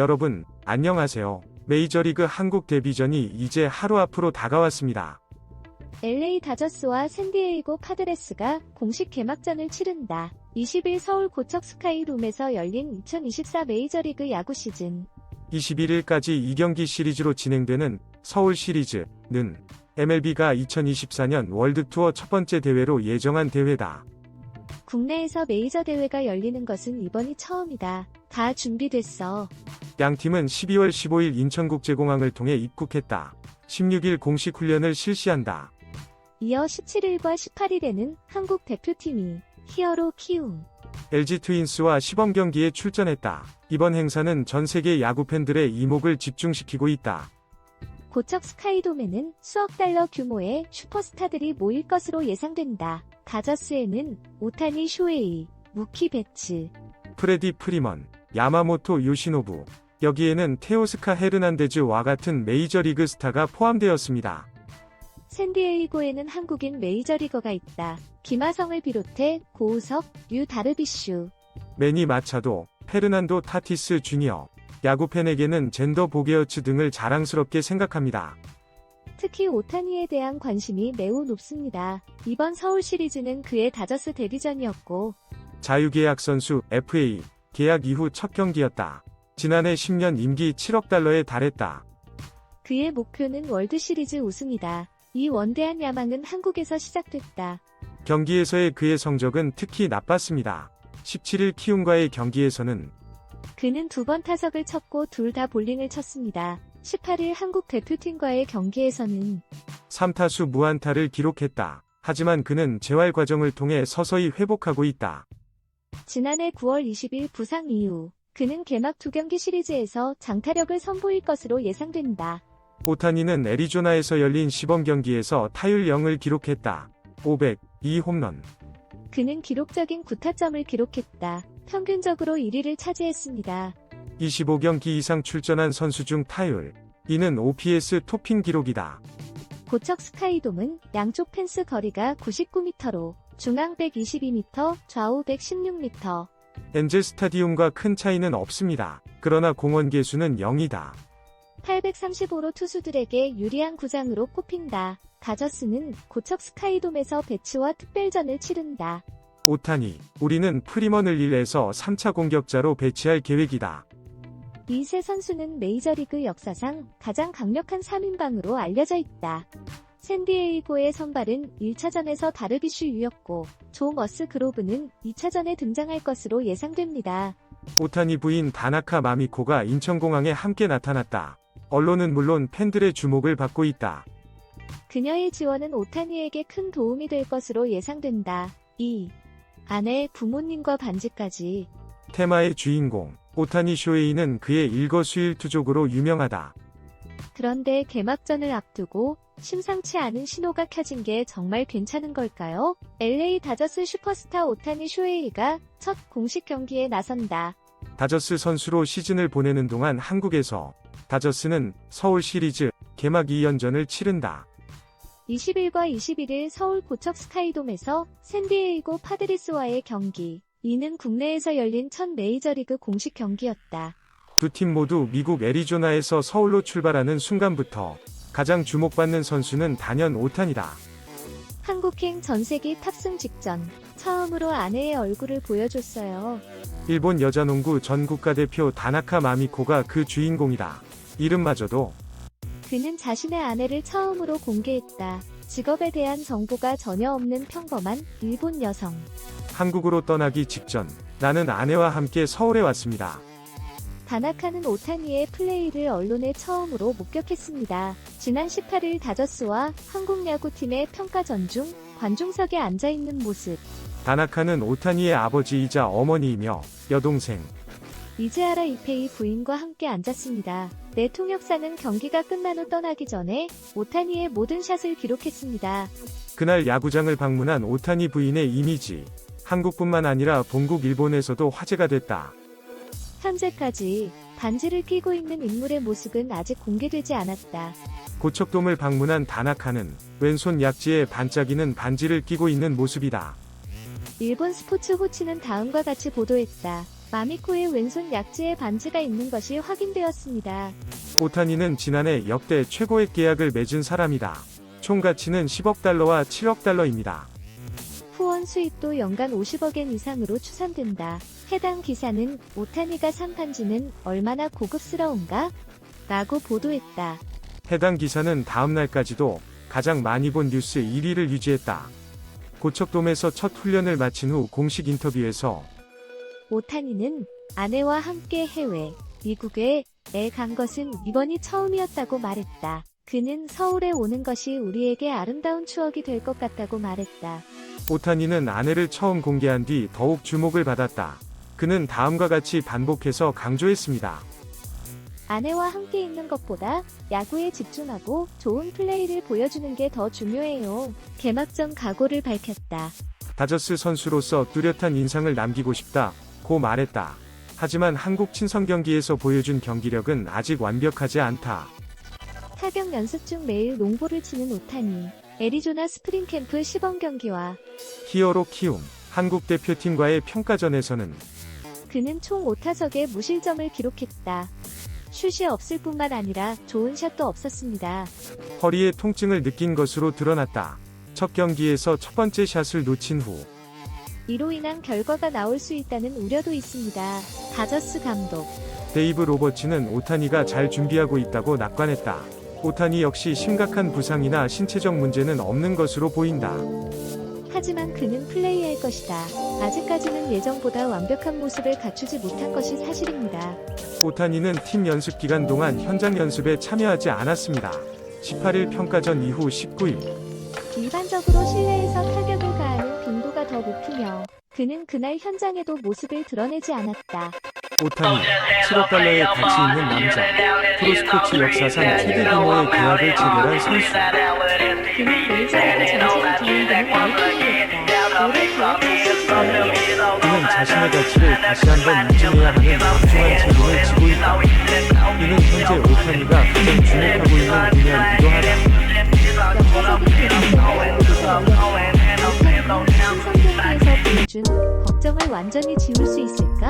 여러분, 안녕하세요. 메이저리그 한국 데뷔전이 이제 하루 앞으로 다가왔습니다. LA 다저스와 샌디에이고 파드레스가 공식 개막전을 치른다. 20일 서울 고척 스카이룸에서 열린 2024 메이저리그 야구 시즌. 21일까지 2경기 시리즈로 진행되는 서울 시리즈는 MLB가 2024년 월드투어 첫 번째 대회로 예정한 대회다. 국내에서 메이저 대회가 열리는 것은 이번이 처음이다. 다 준비됐어. 양 팀은 12월 15일 인천국제공항을 통해 입국했다. 16일 공식 훈련을 실시한다. 이어 17일과 18일에는 한국 대표팀이 히어로 키움, LG 트윈스와 시범 경기에 출전했다. 이번 행사는 전 세계 야구 팬들의 이목을 집중시키고 있다. 고척 스카이돔에는 수억 달러 규모의 슈퍼스타들이 모일 것으로 예상된다. 다저스에는 오타니 쇼헤이, 무키 베츠, 프레디 프리먼, 야마모토 요시노부, 여기에는 테오스카 헤르난데즈와 같은 메이저리그 스타가 포함되었습니다. 샌디에이고에는 한국인 메이저리거가 있다. 김하성을 비롯해 고우석, 류 다르비슈, 매니 마차도, 페르난도 타티스 주니어, 야구 팬에게는 젠더 보게어츠 등을 자랑스럽게 생각합니다. 특히 오타니에 대한 관심이 매우 높습니다. 이번 서울 시리즈는 그의 다저스 데뷔전이었고 자유계약 선수 FA 계약 이후 첫 경기였다. 지난해 10년 임기 7억 달러에 달했다. 그의 목표는 월드 시리즈 우승이다. 이 원대한 야망은 한국에서 시작됐다. 경기에서의 그의 성적은 특히 나빴습니다. 17일 키움과의 경기에서는 그는 두 번 타석을 쳤고 둘 다 볼링을 쳤습니다. 18일 한국 대표팀과의 경기에서는 3타수 무안타를 기록했다. 하지만 그는 재활 과정을 통해 서서히 회복하고 있다. 지난해 9월 20일 부상 이후 그는 개막 두 경기 시리즈에서 장타력을 선보일 것으로 예상된다. 오타니는 애리조나에서 열린 시범 경기에서 타율 0을 기록했다. 500, 2 홈런. 그는 기록적인 9타점을 기록했다. 평균적으로 1위를 차지했습니다. 25경기 이상 출전한 선수 중 타율. 이는 OPS 토핑 기록이다. 고척 스카이돔은 양쪽 펜스 거리가 99m로 중앙 122m, 좌우 116m. 엔젤 스타디움과 큰 차이는 없습니다. 그러나 공원 개수는 0이다. 835로 투수들에게 유리한 구장으로 꼽힌다. 다저스는 고척 스카이돔에서 배치와 특별전을 치른다. 오타니, 우리는 프리먼을 1에서 3차 공격자로 배치할 계획이다. 이 세 선수는 메이저리그 역사상 가장 강력한 3인방으로 알려져 있다. 샌디에이고의 선발은 1차전에서 다르비슈 유였고 조 머스 그로브는 2차전에 등장할 것으로 예상됩니다. 오타니 부인 다나카 마미코가 인천공항에 함께 나타났다. 언론은 물론 팬들의 주목을 받고 있다. 그녀의 지원은 오타니에게 큰 도움이 될 것으로 예상된다. 2. 아내, 부모님과 반지까지. 테마의 주인공, 오타니 쇼헤이는 그의 일거수일투족으로 유명하다. 그런데 개막전을 앞두고 심상치 않은 신호가 켜진 게 정말 괜찮은 걸까요? LA 다저스 슈퍼스타 오타니 쇼헤이가 첫 공식 경기에 나선다. 다저스 선수로 시즌을 보내는 동안 한국에서 다저스는 서울 시리즈 개막 2연전을 치른다. 20일과 21일 서울 고척 스카이돔에서 샌디에이고 파드리스와의 경기. 이는 국내에서 열린 첫 메이저리그 공식 경기였다. 두 팀 모두 미국 애리조나에서 서울로 출발하는 순간부터 가장 주목받는 선수는 단연 오탄이다. 한국행 전세기 탑승 직전 처음으로 아내의 얼굴을 보여줬어요. 일본 여자농구 전 국가대표 다나카 마미코가 그 주인공이다. 이름마저도 그는 자신의 아내를 처음으로 공개했다. 직업에 대한 정보가 전혀 없는 평범한 일본 여성. 한국으로 떠나기 직전 나는 아내와 함께 서울에 왔습니다. 다나카는 오타니의 플레이를 언론에 처음으로 목격했습니다. 지난 18일 다저스와 한국 야구팀의 평가전 중 관중석에 앉아 있는 모습. 다나카는 오타니의 아버지이자 어머니이며 여동생, 이즈하라 이페이 부인과 함께 앉았습니다. 내 통역사는 경기가 끝난 후 떠나기 전에 오타니의 모든 샷을 기록했습니다. 그날 야구장을 방문한 오타니 부인의 이미지, 한국뿐만 아니라 본국 일본에서도 화제가 됐다. 현재까지 반지를 끼고 있는 인물의 모습은 아직 공개되지 않았다. 고척돔을 방문한 다나카는 왼손 약지에 반짝이는 반지를 끼고 있는 모습이다. 일본 스포츠 호치는 다음과 같이 보도했다. 마미코의 왼손 약지에 반지가 있는 것이 확인되었습니다. 오타니는 지난해 역대 최고액 계약을 맺은 사람이다. 총 가치는 10억 달러와 7억 달러입니다. 후원 수입도 연간 50억엔 이상으로 추산된다. 해당 기사는 오타니가 산 반지는 얼마나 고급스러운가? 라고 보도했다. 해당 기사는 다음 날까지도 가장 많이 본 뉴스 1위를 유지했다. 고척돔에서 첫 훈련을 마친 후 공식 인터뷰에서 오타니는 아내와 함께 해외, 미국에 에간 것은 이번이 처음이었다고 말했다. 그는 서울에 오는 것이 우리에게 아름다운 추억이 될 것 같다고 말했다. 오타니는 아내를 처음 공개한 뒤 더욱 주목을 받았다. 그는 다음과 같이 반복해서 강조했습니다. 아내와 함께 있는 것보다 야구에 집중하고 좋은 플레이를 보여주는 게 더 중요해요. 개막전 각오를 밝혔다. 다저스 선수로서 뚜렷한 인상을 남기고 싶다. 고 말했다. 하지만 한국 친선 경기에서 보여준 경기력은 아직 완벽하지 않다. 타격 연습 중 매일 농구를 치는 오타니. 애리조나 스프링 캠프 시범 경기와 히어로 키움 한국 대표팀과의 평가전에서는 그는 총 5타석에 무실점을 기록했다. 슛이 없을 뿐만 아니라 좋은 샷도 없었습니다. 허리에 통증을 느낀 것으로 드러났다. 첫 경기에서 첫 번째 샷을 놓친 후 이로 인한 결과가 나올 수 있다는 우려도 있습니다. 다저스 감독. 데이브 로버츠는 오타니가 잘 준비하고 있다고 낙관했다. 오타니 역시 심각한 부상이나 신체적 문제는 없는 것으로 보인다. 하지만 그는 플레이할 것이다. 아직까지는 예정보다 완벽한 모습을 갖추지 못한 것이 사실입니다. 오타니는 팀 연습 기간 동안 현장 연습에 참여하지 않았습니다. 18일 평가전 이후 19일 일반적으로 실내에서 타격을 가하는 빈도가 더 높으며 그는 그날 현장에도 모습을 드러내지 않았다. 오타니 7억 달러의 가치 있는 남자 프로스포츠 역사상 최대 규모의 계약을 체결한 선수 그는 메이저리그 전체를 뒤흔드는 아이콘이었다. 올해 계약 첫 시즌에 그는 자신의 가치를 다시 한번 인증해야 하는 막중한 책임을 지고 있다. 이는 현재 오타니가 가장 주목하고 있는 분야이기도 하다. 걱정을 완전히 지울 수 있을까?